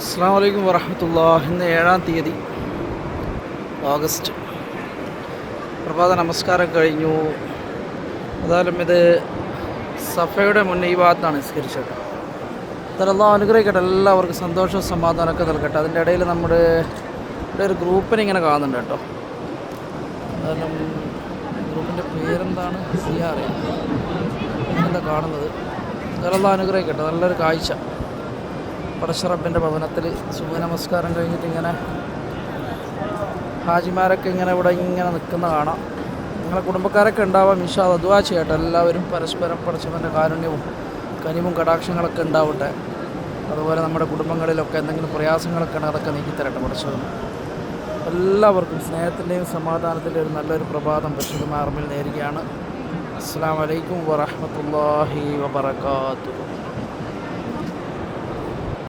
അസ്സാം വലൈക്കും വറഹമത്തുള്ള ഇന്ന് ഏഴാം തീയതി ഓഗസ്റ്റ്. പ്രഭാത നമസ്കാരം കഴിഞ്ഞു. ഏതായാലും ഇത് സഫയുടെ മുന്നേ ഈ ഭാഗത്താണ് നിസ്കരിച്ചത്. അതെല്ലാം അനുഗ്രഹിക്കട്ടെ എല്ലാവർക്കും സന്തോഷവും സമാധാനമൊക്കെ നൽകട്ടെ. അതിന്റെ ഇടയിൽ നമ്മുടെ ഇവിടെ ഒരു ഗ്രൂപ്പിനെ ഇങ്ങനെ കാണുന്നുണ്ട് കേട്ടോ. ഏതായാലും ഗ്രൂപ്പിന്റെ പേരെന്താണ്? സിയാറിയ എന്താ കാണുന്നത്? അതെല്ലാം അനുഗ്രഹിക്കട്ടെ. നല്ലൊരു കാഴ്ച. പടശ്ശറബിന്റെ ഭവനത്തിൽ സുബഹ നമസ്കാരം കഴിഞ്ഞിട്ട് ഇങ്ങനെ ഹാജിമാരൊക്കെ ഇങ്ങനെ ഇവിടെ ഇങ്ങനെ നിൽക്കുന്ന കാണാം. നിങ്ങളെ കുടുംബക്കാരൊക്കെ ഉണ്ടാവാം ഇൻഷാ അതുവാ ചെയ്യട്ടെ. എല്ലാവരും പരസ്പരം പടച്ചവന്റെ കാരുണ്യവും കനിവും കടാക്ഷങ്ങളൊക്കെ ഉണ്ടാവട്ടെ. അതുപോലെ നമ്മുടെ കുടുംബങ്ങളിലൊക്കെ എന്തെങ്കിലും പ്രയാസങ്ങളൊക്കെ ഉണ്ടെങ്കിൽ അതൊക്കെ നീക്കിത്തരട്ടെ പടച്ചവൻ എല്ലാവർക്കും സ്നേഹത്തിന്റെയും സമാധാനത്തിന്റെയും ഒരു നല്ലൊരു പ്രഭാതം പരിശുദ്ധ ആർമിൽ നേരുകയാണ്. അസ്സാം വലൈക്കും വറഹമത്തല്ലാഹി